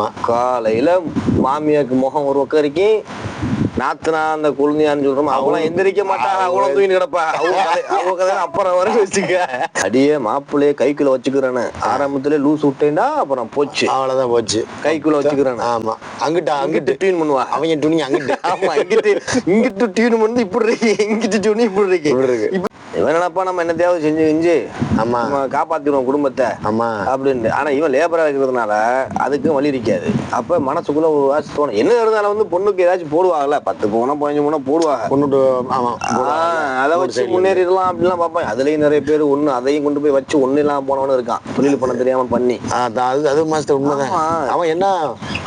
ஆமா. காலையில மாமியாருக்கு முகம் ஒரு பக்கம் இருக்கி நாத்தனா அந்த குழந்தையான்னு சொல்றோம் அவங்களாம் எந்திரிக்க மாட்டாங்க. அவங்களும் தூங்கி கிடப்பா. அவங்க கதை- அப்புறம் வர வச்சுக்க. அடியே மாப்பிள்ளைய கைக்குள்ள வச்சுக்கிறேன்னு ஆரம்பத்துல லூஸ் விட்டேன்னா அப்புறம் போச்சு. அவ்வளவுதான் போச்சு. கைக்குள்ள வச்சுக்கிறேன்னு ஆமா. அங்கிட்ட அங்கிட்டு. அங்கிட்டு டியூன் பண்ணுவா. அவங்க துணி அங்கிட்டு. ஆமா இங்கிட்டு இங்கிட்டு டியூன் பண்ணி இப்படி இருக்கு. இங்கிட்டு டியூன் இப்படி இருக்கு. இப்படி இருக்கு. இவன் நினைப்பா நம்ம என்ன தேவை செஞ்சு செஞ்சு ஆமா. நம்ம காப்பாத்திடுவோம் குடும்பத்தை. ஆமா. அப்படின்னு ஆனா இவன் லேபரா இருக்கிறதுனால அதுக்கும் வழி இருக்காது. அப்ப மனசுக்குள்ள ஒரு வாசி தோணும். என்ன இருந்தாலும் வந்து பொண்ணுக்கு ஏதாச்சும் போடுவாங்கல்ல. பத்து போனா பதினஞ்சு போனா போடுவாங்க. கொண்டுட்டு ஆமா அதை வச்சு முன்னேறிடலாம் அப்படிலாம் பார்ப்பாங்க அதுலயும் நிறைய பேர் ஒண்ணு அதையும் கொண்டு போய் வச்சு ஒண்ணு இல்லாம போனவனும் இருக்கான். தொழில் பண்ண தெரியாம பண்ணி. அது அது மாஸ்டர் உண்மைதான். அவன் என்ன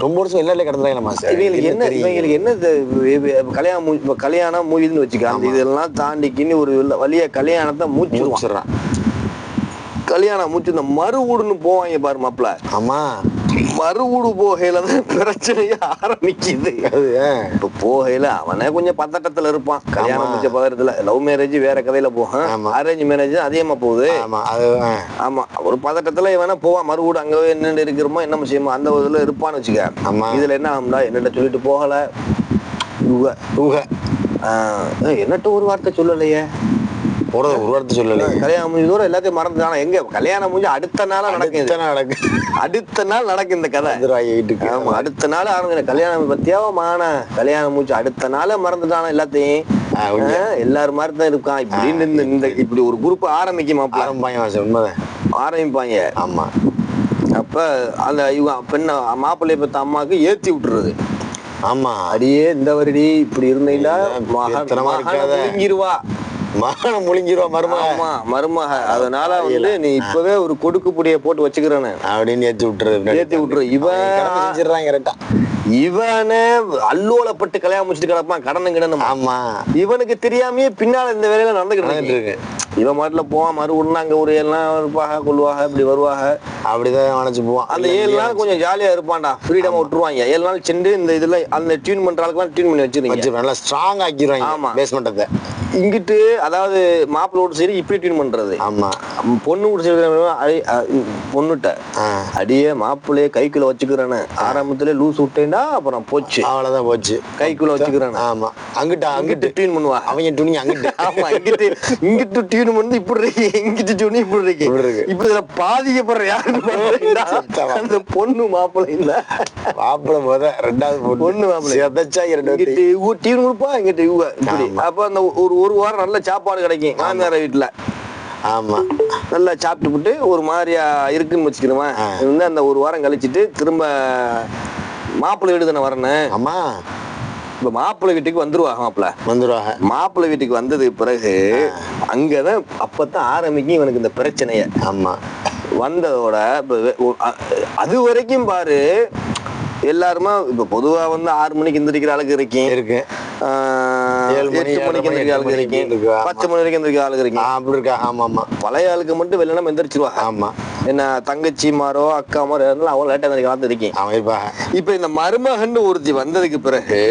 ரொம்ப வருஷம் எல்லா கிடந்துறாங்க மாஸ்டர்? இவங்களுக்கு என்ன? இவங்களுக்கு என்ன கல்யாணம் கல்யாணம் மூவின்னு வச்சுக்க அந்த இதெல்லாம் தாண்டிக்கின்னு ஒரு வழிய கல்யாணத்தை முடிச்சிடுறான் கல்யாணம் மூச்சு இந்த மறு வீடுன்னு போவாங்க பாரு மாப்பிள ஆமா. மறு வீடு போகையில தான் பிரச்சனையே ஆரம்பிக்குது. இப்ப போகையில அவனே கொஞ்சம் பதட்டத்துல இருப்பான். கல்யாணம். முடிச்ச பதட்டத்துல லவ் மேரேஜ் வேற கதையில ஆமா. அரேஞ்ச் மேரேஜ் அதிகமா போகுது. ஆமா ஒரு பதட்டத்துல இவனா போவான் மறுவூடு அங்க போய் என்னென்ன இருக்கிறோமோ என்ன செய்யுமோ அந்த இதுல இருப்பான்னு வச்சுக்க. ஆமா. இதுல என்ன ஆகும்டா? என்னட்ட சொல்லிட்டு போகல? ஊக ஏய், என்னட்ட ஒரு வார்த்தை சொல்லலையே. போறது ஒரு வார்த்தை சொல்லல. கல்யாணம் முடிஞ்சதோட எல்லாத்தையும் மறந்துட்டானா. எங்க கல்யாணம் முடிஞ்சு அடுத்த நாளா நடக்குது. இத்தனை நடக்கு அடுத்த நாள் நடக்கு இந்த கதை. ஆமா அடுத்த நாள் ஆரம்பிக்கிற கல்யாணம் பத்தியாவ மான கல்யாணம் முடிச்சு அடுத்த நாளே மறந்துட்டானா எல்லாத்தையும்? எல்லாரும் மாதிரி தான் இருக்கான் இப்படின்னு இந்த- இப்படி ஒரு குரூப் ஆரம்பிக்குமாப்ல ஆரம்பாங்க மாஸ்டர் உண்மைதான். ஆரம்பிப்பாங்க. ஆமா. அப்ப அந்த இவங்க பெண்ண மாப்பிள்ளைய பத்த அம்மாவுக்கு ஏத்தி விட்டுறது. ஆமா. அடியே இந்த வருடி இப்படி இருந்தீங்களா? மகனை இருக்காத. முழுங்கிருவா மகனை முழுங்கிருவா மருமக மருமக அதனால வந்து நீ இப்பவே ஒரு கொடுக்கு புடிய போட்டு வச்சுக்கிறேன்னு அப்படின்னு ஏத்தி விட்டுறது ஏத்தி விட்டுரு. இவன் செஞ்சிடறாங்க கரெக்டா இவனே அல்லோலப்பட்டு கல்யாணம் முடிச்சுட்டு கிடப்பான் கடனும் கிடனும்? ஆமா. இவனுக்கு தெரியாமயே பின்னால இந்த வேலையில நடந்துகிட்டு இருக்கு. இவன் மாட்டுல போவான் மறு ஒண்ணு அங்க ஒரு ஏழு நாள் இருப்பாக கொள்வாக இப்படி வருவாங்க. அப்படிதான் நினைச்சு போவான். அந்த ஏழு நாள் கொஞ்சம் ஜாலியா இருப்பான்டா. ஃப்ரீடமா விட்டுருவாங்க. ஏழு நாள் சென்று இந்த இதுல அந்த டியூன் பண்ற ஆளுக்கு டியூன் பண்ணி வச்சிருங்க. வச்சு நல்லா ஸ்ட்ராங் ஆக்கிடுவாங்க ஆமா. பேஸ்மெண்ட்டத்தை இங்கிட்டு அதாவது மாப்பிள்ளோட சரி இப்படி டியூன் பண்றது. ஆமா. பொண்ணு கூட சரி பொண்ணுட்ட. அடியே மாப்பிள்ளைய கைக்குள்ள வச்சுக்கிறேன்னு. ஆரம்பத்துல லூஸ் விட்டேன்னா அப்புறம் போச்சு. அவ்வளவுதான் போச்சு. கைக்குள்ள வச்சுக்கிறேன்னு. ஆமா. அங்கிட்ட அங்கிட்டு. டியூன் பண்ணுவா. அவங்க துணி அங்கிட்டு. ஆமா இங்கிட்டு இங்கிட்டு டியூன் பண்ணி இப்படி இருக்கு. இங்கிட்டு டியூன் இப்படி இருக்கு. இப்படி இதுல பாதிக்கப்படுற யாருன்னு. அந்த பொண்ணு மாப்பிள்ளை இல்ல. மாப்பிள்ள முத ரெண்டாவது பொண்ணு. மாப்பிள்ளை. செதச்சா இரண்டு வாட்டி. டியூன் கொடுப்பா இங்கிட்டு இவங்க. அப்ப அந்த ஒரு ஒரு வாரம் நல்ல சாப்பாடு கிடைக்கும் மாமியார் வீட்டுல ஆமா. நல்லா சாப்பிட்டுப்புட்டு ஒரு மாதிரியா இருக்குன்னு வச்சுக்கிறோமா. வந்து அந்த ஒரு வாரம் கழிச்சிட்டு திரும்ப மாப்பிள்ளை வீடு தானே வரணும் ஆமா. இப்ப மாப்பிள்ளை வீட்டுக்கு வந்துருவா மாப்பிள்ளை. வந்துருவாங்க. மாப்பிள்ளை வீட்டுக்கு வந்ததுக்கு பிறகு அங்கதான் அப்பதான் ஆரம்பிக்கும் இவனுக்கு இந்த பிரச்சனைய. ஆமா. வந்ததோட இப்ப அது வரைக்கும் பாரு எல்லாருமே இப்ப பொதுவா வந்து ஆறு மணிக்கு எந்திரிக்கிற ஆளுக்கு இருக்கேன். இருக்கு. எட்டு மணிக்கு ஆளுக்கு ஆமா. பத்து மணி வரைக்கும் எந்திரிக்கிற ஆளுக்கு அப்படி இருக்கா? ஆமா ஆமா. பழைய ஆளுக்கு மட்டும் வெள்ளனம் எந்திரிச்சிருவாங்க ஆமா. என்ன தங்கச்சி மாரோ அக்கா மாரோ இருந்தாலும் அவங்க லேட்டா எந்திரிக்க இருக்கேன் அவன் இருப்பாங்க இப்ப இந்த மருமகன் ஒருத்தி வந்ததுக்கு பிறகு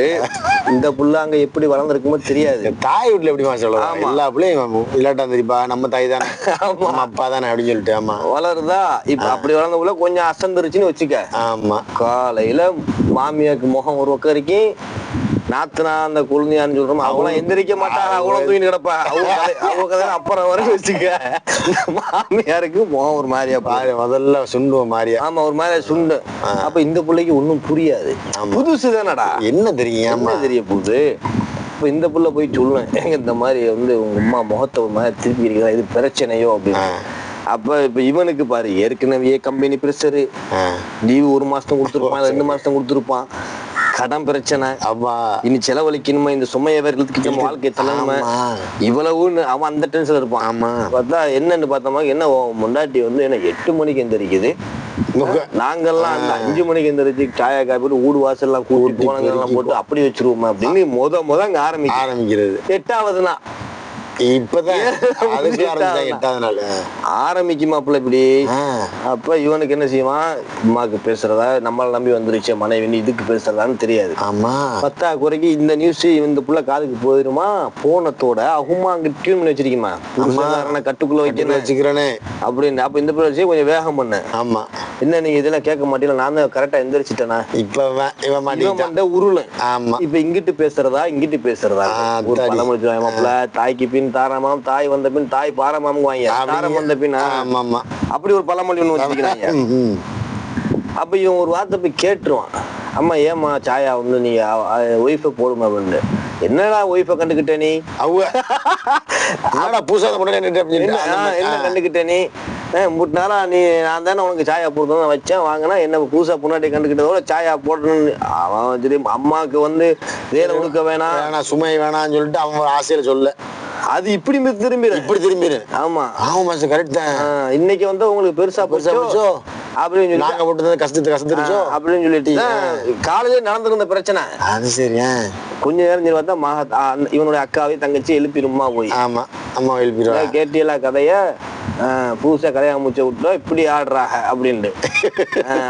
இந்த புள்ள அங்க எப்படி வளர்ந்துருக்குமோ தெரியாது. தாய் வீட்டுல எப்படி சொல்லுவாங்க ஆமா. எல்லா பிள்ளையும் இல்லாட்டா தெரியுப்பா நம்ம தாய் தானே. ஆமா. அப்பா தானே அப்படின்னு சொல்லிட்டு ஆமா. வளருதா? இப்ப அப்படி வளர்ந்த புள்ள கொஞ்சம் அசந்துருச்சுன்னு வச்சுக்க. ஆமா. காலையில மாமியாருக்கு முகம் ஒரு பக்கம் இருக்கி. நாத்தனா அந்த குழந்தையான்னு சொல்றோம் அவங்களாம் எந்திரிக்க மாட்டாங்க. அவங்களும் தூங்கி கிடப்பா. அவங்க அவங்க கதை அப்புறம் வர வச்சுக்க. மாமியாருக்கு முகம் ஒரு மாதிரியா பாரு முதல்ல சுண்டுவோம் மாறியா ஆமா ஒரு மாதிரி சுண்டு. அப்ப இந்த பிள்ளைக்கு ஒண்ணும் புரியாது. புதுசு தானடா. என்ன தெரியும்? என்ன தெரிய போகுது? இப்ப இந்த புள்ள போய் சொல்லுவேன் ஏங்க இந்த மாதிரி வந்து உங்க அம்மா முகத்தை ஒரு மாதிரி திருப்பி இருக்கிறா இது பிரச்சனையோ? அப்படின்னு. அப்ப இப்ப இவனுக்கு பாரு ஏற்கனவே கம்பெனி பிரஷரு. லீவு ஒரு மாசம் கொடுத்துருப்பான் ரெண்டு மாசம் கொடுத்துருப்பான். கடன் பிரச்சனை ஆமா இனி செலவழிக்கணுமா? இந்த சுமையை இழுத்துக்கிட்டு நம்ம வாழ்க்கையை தள்ளணுமா. இவ்வளவுன்னு அவன் அந்த டென்ஷன் இருப்பான். ஆமா. பார்த்தா என்னன்னு பார்த்தோமா? என்ன முண்டாட்டி வந்து என்ன எட்டு மணிக்கு எந்திரிக்குது? நாங்கெல்லாம் அந்த அஞ்சு மணிக்கு எந்திரிச்சு சாயா காப்பி ஊடு வாசல் எல்லாம் கூட்டி போட்டு அப்படி வச்சிருவோமா? அப்படின்னு முத முத அங்க ஆரம்பிக்கும் ஆரம்பிக்கிறது. எட்டாவதுனா இப்பதான். அதுக்கு ஆரம்பிச்சாங்க எட்டாவது நாள். ஆரம்பிக்கும் மாப்பிள்ள இப்படி. அப்ப இவனுக்கு என்ன செய்வான்? அம்மாக்கு பேசுறதா? நம்மள நம்பி வந்துருச்சு மனைவி இதுக்கு பேசுறதான்னு தெரியாது. ஆமா. பத்தா குறைக்கு இந்த நியூஸ் இந்த புள்ள காதுக்கு போயிருமா? போனத்தோட அகுமா அங்க டியூன் பண்ணி வச்சிருக்குமா கட்டுக்குள்ள வைக்கணும் வச்சுக்கிறேனே. அப்படின்னு. அப்ப இந்த பிள்ளை கொஞ்சம் வேகம் பண்ண. ஆமா. என்ன நீங்க இதெல்லாம் கேட்க மாட்டீங்களா? நான் தான் கரெக்டா எந்திரிச்சிட்டேனா? இப்ப இவன் மண்டை உருளு. ஆமா. இப்ப இங்கிட்டு பேசுறதா? இங்கிட்டு பேசுறதா? ஒரு. பழமொழி மாப்பிள்ள தாய்க்கு பின் தாராமாம் தாய் வந்த பின் தாய் பாரமாம் வாங்க. தாரம் வந்த பின். ஆமா அப்படி ஒரு பழமொழி ஒண்ணு வச்சுக்கிறாங்க. அப்ப இவன் ஒரு வார்த்தை போய் கேட்டுருவான். அம்மா ஏம்மா சாயா வந்து நீ ஒய்ஃபை போடுமா அப்படின்னு. என்னடா ஒய்ஃபை கண்டுக்கிட்ட நீ? நின்னுட்டு அப்படின்னு என்ன கண்டுக்கிட்ட நீ? முட்டு நாளா நீ நான் தானே உனக்கு சாயா போடுறதும் நான் வச்சேன். வாங்கினா என்ன புதுசா பொன்னாடி கண்டுக்கிட்டதோட சாயா போடணும்னு. அவன் சரி அம்மாவுக்கு வந்து வேலை கொடுக்க வேணாம். வேணாம் சுமை வேணாம்னு சொல்லிட்டு அவன் ஆசையில சொல்ல. அது இப்படி திரும்பி இப்படி திரும்பிடு ஆமா. ஆமா மாஸ்டர் கரெக்ட் தான். இன்னைக்கு வந்து உங்களுக்கு பெருசா பெருசா போச்சோ? அப்படின்னு சொல்லி நாங்க போட்டு கஷ்டத்து கஷ்டத்துச்சோ அப்படின்னு சொல்லிட்டு. காலையில நடந்திருந்த பிரச்சனை. அது சரி. கொஞ்ச நேரம் சரி பார்த்தா மகா இவனுடைய அக்காவையும் தங்கச்சி எழுப்பிருமா போய். ஆமா அம்மா எழுப்பிடுவா. கேட்டியலா கதைய ஆ, புதுசா கதையா மூச்ச விட்டோம் இப்படி ஆடுறாங்க அப்படின்ட்டு.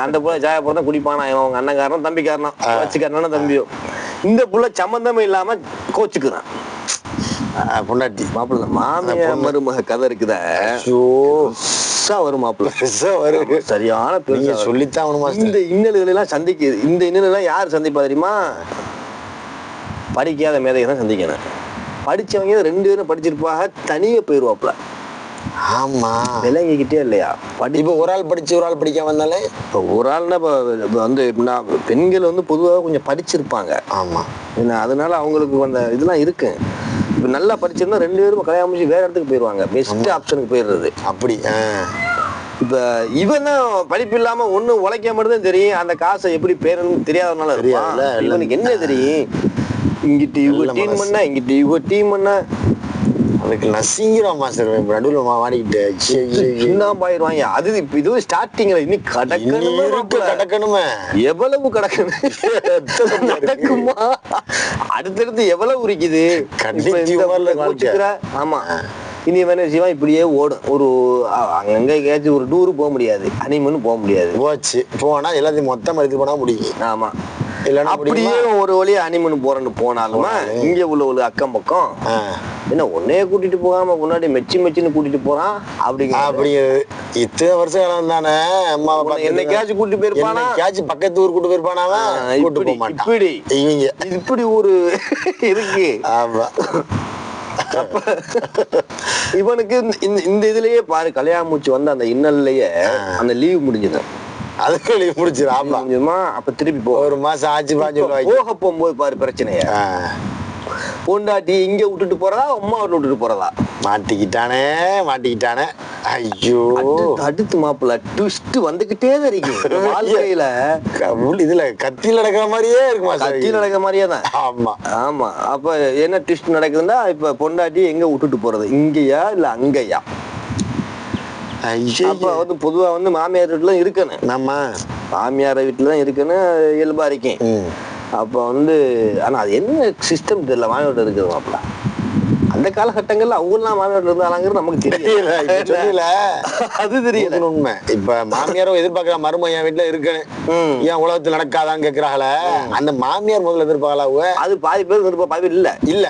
அந்த புள்ள ஜாய போறதா குடிப்பானா? இவன் அவங்க அண்ணன் தம்பி காரணம் வச்சுக்காரனா தம்பியோ? இந்த புள்ள சம்பந்தமே இல்லாம கோச்சுக்குறான். பொண்டாட்டி. மாப்பிள்ள மாமியார் மருமக கதை இருக்குதா. வரும் மாப்பிள்ள. வருது சரியான வரும். சொல்லித்தான் இந்த இன்னல்கள் எல்லாம் சந்திக்குது. இந்த இன்னல் எல்லாம் யார் சந்திப்பா தெரியுமா? படிக்காத மேதையை தான் சந்திக்கணும். படிச்சவங்க ரெண்டு பேரும் படிச்சிருப்பாக தனியே போயிருவாப்ல ஆமா. விளங்கிக்கிட்டே இல்லையா? படி இப்ப ஒரு ஆள் படிச்சு ஒரு ஆள் படிக்காம வந்தாலே இப்போ ஒரு ஆள்னா இப்போ வந்து பெண்கள் வந்து பொதுவாக கொஞ்சம் படிச்சிருப்பாங்க. ஆமா. என்ன அதனால அவங்களுக்கு அந்த இதெல்லாம் இருக்கு. இப்போ நல்லா படிச்சிருந்தா ரெண்டு பேரும் கல்யாணம் முடிச்சு வேற இடத்துக்கு போயிடுவாங்க பெஸ்ட் ஆப்ஷனுக்கு போயிடுறது. அப்படி. இப்ப இவன் தான் படிப்பு இல்லாம ஒண்ணு உழைக்க மட்டும்தான் தெரியும். அந்த காசை எப்படி பேரணும்னு தெரியாதனால இவனுக்கு என்ன தெரியும்? இங்கிட்டு இவ டீம். பண்ண இங்கிட்டு இவ டீம் பண்ண அதுக்கு நசிங்கிறோம் மாஸ்டர் நடுவில் மாடிக்கிட்டு. சின்ன பாயிருவாங்க அது இப்ப இது ஸ்டார்டிங்ல இன்னும் கடக்கணுமே. கடக்கணுமே. எவ்வளவு கடக்கணும்? நடக்குமா? அடுத்தடுத்து எவ்வளவு உரிக்குது ஆமா. இனி வேணா செய்வான்? இப்படியே ஓடும். ஒரு அங்கங்க எங்கேயாச்சும் ஒரு டூரு போக முடியாது. அனிமன் போக முடியாது. போச்சு. போனா எல்லாத்தையும் மொத்தமா எடுத்து போனா முடியும். ஆமா. அப்படியே? ஒரு வழியா அனிமன் போறேன்னு போனாலுமே இங்க உள்ள ஒரு அக்கம் பக்கம். என்ன உன்னைய கூட்டிட்டு போகாம முன்னாடி மெச்சி மெச்சின்னு கூட்டிட்டு போறான்? அப்படிங்க அப்படிங்கிறது இத்தனை வருஷ காலம் தானே? பார்த்துட்டு என்னைக்காச்சும் கூட்டிட்டு போயிருப்பானா? பக்கத்து ஊர் கூட்டு போயிருப்பானா ஆ, கூட்டு போக மாட்டான். இப்படி. இவங்க. இப்படி ஒரு இருக்கு. ஆமா. இவனுக்கு இந்த- இதுலயே பாரு கல்யாணம் மூச்சு வந்து அந்த இன்னல்லையே அந்த லீவ் முடிஞ்சது. அதுக்கு நீ முடிச்சிரு ஆமா. முடிஞ்சதுமா அப்ப திருப்பி போ. ஒரு மாசம் ஆச்சு பாஞ்சு போக போகும்போது பாரு பிரச்சனைய. பொண்டாட்டி இங்க விட்டுட்டு போறதா அம்மா வீட்டுல விட்டுட்டு போறதா? மாட்டிக்கிட்டானே மாட்டிக்கிட்டானே. ஐயோ. அடுத்து- மாப்பிள்ள ட்விஸ்ட் வந்துகிட்டே தான் இருக்கு. வாழ்க்கையில. இதுல கத்தியில நடக்கிற மாதிரியே இருக்கு மாஸ்டர் கத்தி நடக்கிற மாதிரியே தான். ஆமா. ஆமா. அப்ப என்ன ட்விஸ்ட் நடக்குதுன்னா இப்ப பொண்டாட்டி எங்க விட்டுட்டு போறது? இங்கயா இல்ல அங்கயா? அப்ப வந்து பொதுவா வந்து மாமியார் வீட்டுல இருக்கணும். நம்ம மாமியார் வீட்டுல தான் இருக்கணும் இயல்பா இருக்கேன். அப்ப வந்து ஆனா அது என்ன சிஸ்டம் தெரியல மாமியார் இருக்குது மாப்பிள்ள. அந்த காலகட்டங்கள்ல அவங்கெல்லாம் மாமியார் இருந்தாங்கிறது நமக்கு தெரியல. அது தெரியல. நூத்துக்கு உண்மை. இப்ப மாமியாரும் எதிர்பார்க்கிற மருமகன் என் வீட்டுல இருக்கேன் ம். ஏன் உலகத்துல நடக்காதான்னு கேக்குறாங்களே. அந்த மாமியார் முதல்ல எதிர்பார்க்கல அது பாதி பேர் இருப்பா பாதி இல்ல. இல்ல.